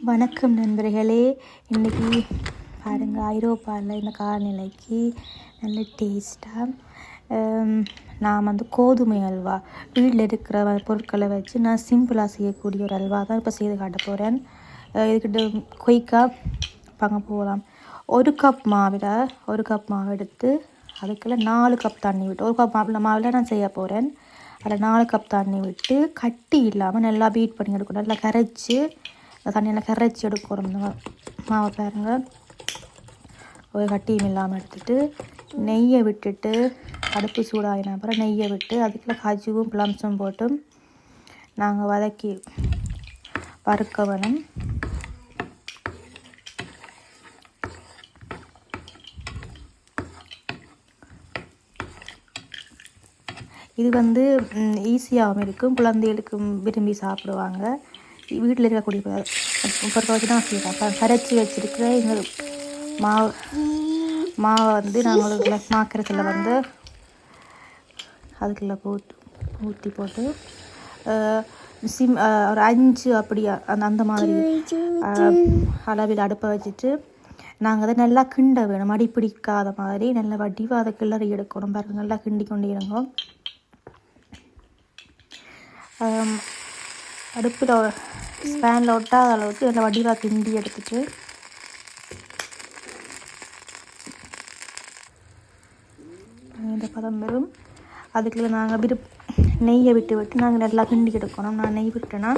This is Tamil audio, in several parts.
வணக்கம் நண்பர்களே. இன்றைக்கி பாருங்கள் ஐரோப்பாவில் இந்த காலநிலைக்கு நல்ல டேஸ்ட்டாக நான் வந்து கோதுமை அல்வா வீட்டில் இருக்கிற பொருட்களை வச்சு நான் சிம்பிளாக செய்யக்கூடிய ஒரு அல்வா தான் இப்போ செய்து காட்ட போகிறேன் இதுக்கிட்ட குயிக்காக பங்க போகலாம் ஒரு கப் மாவில் ஒரு கப் மாவு எடுத்து அதுக்குள்ளே நாலு கப் தண்ணி விட்டு ஒரு கப் மாவில் மாவில் நான் செய்ய போகிறேன் அதில் நாலு கப் தண்ணி விட்டு கட்டி இல்லாமல் நல்லா பீட் பண்ணி எடுக்கணும் நல்லா கரைச்சி அந்த தண்ணியில் கரைச்சி எடுக்கிறோம் இந்த மாவை பாருங்க ஒரு கட்டியும் இல்லாமல் எடுத்துட்டு நெய்யை விட்டுட்டு அடுப்பு சூடாகின அப்புறம் நெய்யை விட்டு அதுக்குள்ள காஜுவும் பிளம்ஸும் போட்டு நாங்கள் வதக்கி வறுக்க வேணும் இது வந்து ஈஸியாகவும் இருக்கும் குழந்தைகளுக்கும் விரும்பி சாப்பிடுவாங்க வீட்டில் இருக்கக்கூடிய பொருட்களை வச்சு தான் செய்யலாம் கரைச்சி வச்சுருக்கிற எங்கள் மாவு மாவை வந்து நாங்கள் மாக்கிறதுல வந்து அதுக்குள்ளே போட்டு ஊற்றி போட்டு சிம் ஒரு அஞ்சு அப்படி அந்த அந்த மாதிரி அளவில் அடுப்பை வச்சுட்டு நாங்கள் அதை நல்லா கிண்ட வேணும். அடி பிடிக்காத மாதிரி நல்லா வடிவாக அதை கிளறி எடுக்கணும். பாருங்க நல்லா கிண்டி கொண்டு இருங்கோம் அடுப்பில் ஸ்பேனில் ஒட்டாத அளவுக்கு நல்லா வடிவாக கிண்டி எடுத்துட்டு. இந்த பதம் வெறும். அதுக்குள்ள நாங்கள் விரு நெய்யை விட்டு விட்டு நாங்கள் நல்லா கிண்டி எடுக்கணும். நான் நெய் விட்டேன்னா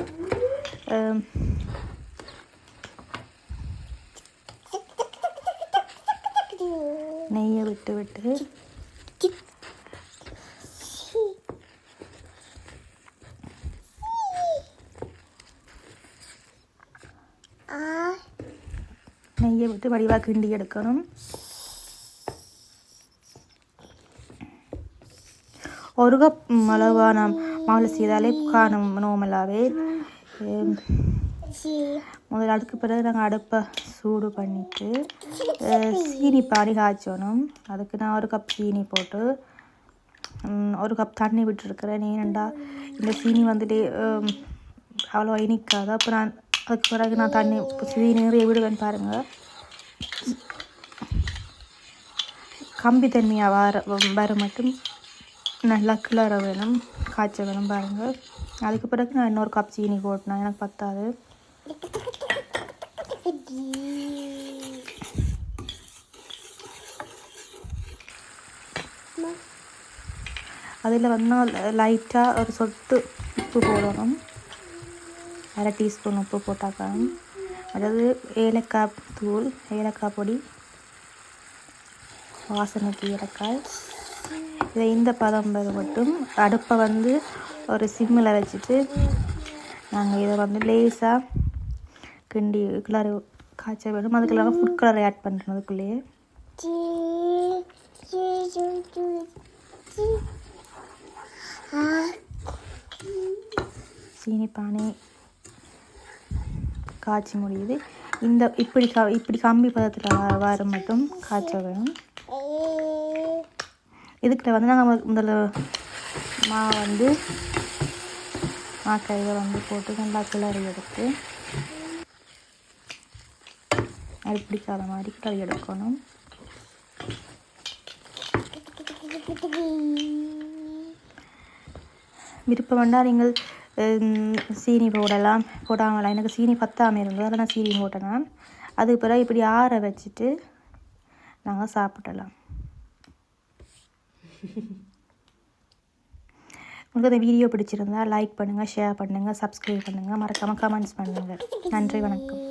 நெய்யை விட்டு விட்டு நெய்யை விட்டு வடிவாக கிண்டி எடுக்கணும். ஒரு கப் அளவான மாவு செய்தாலே காணும் நோமலாகவே முதல்ல அதுக்கு பிறகு நாங்கள் அடுப்பை சூடு பண்ணிவிட்டு சீனி பாடி காய்ச்சணும். அதுக்கு நான் ஒரு கப் சீனி போட்டு ஒரு கப் தண்ணி விட்டுருக்குறேன். ஏனெண்டா இந்த சீனி வந்துட்டு அவ்வளோ இனிக்காது. அப்போ நான் அதுக்கு பிறகு நான் தண்ணி சீனி நிறைய விடுவேன் பாருங்கள் கம்பி தன்மையாக வர வர மட்டும் நல்லா கிளற வேணும் காய்ச்ச வேணும் பாருங்கள் அதுக்கு பிறகு நான் இன்னொரு கப் சீனி போட்டினேன் எனக்கு பத்தாது. அதில் வந்து லைட்டாக ஒரு சொட்டு உப்பு போடணும். அரை டீஸ்பூன் உப்பு போட்டாக்கா. அதாவது ஏலக்காய் தூள் ஏலக்காய் பொடி வாசனைக்கு ஏலக்காய். இதை இந்த பதம் மட்டும் அடுப்பை வந்து ஒரு சிம்மில் வச்சுட்டு நாங்கள் இதை வந்து லேசாக கிண்டி கிளறு காய்ச்ச வேணும். அதுக்குள்ள ஃபுட் கலர் ஆட் பண்ணுறோம் அதுக்குள்ளேயே சீனி பானை காய்ச்சி முடியுது. இந்த இப்படி க இப்படி கம்பி பதத்தில் வர மட்டும் காய்ச்ச வேணும் இதுக்கிட்ட வந்து நாங்கள் முதல்ல மாவை வந்து மாக்காயை வந்து போட்டு நல்லா கிளறி எடுத்து அது பிடிக்காத மாதிரி கிளறி எடுக்கணும். விருப்பம் வேண்டாம் நீங்கள் சீனி போடலாம். போடாமலாம். எனக்கு சீனி பத்தாமல் இருந்தது. அதில் நான் சீனி போட்டேன். அதுக்கு பிறகு இப்படி ஆற வச்சுட்டு நாங்கள் சாப்பிடலாம். உங்களுக்கு இந்த வீடியோ பிடிச்சிருந்தா லைக் பண்ணுங்கள் ஷேர் பண்ணுங்கள் சப்ஸ்கிரைப் பண்ணுங்கள் மறக்காமல் கமெண்ட்ஸ் பண்ணுங்கள் நன்றி வணக்கம்.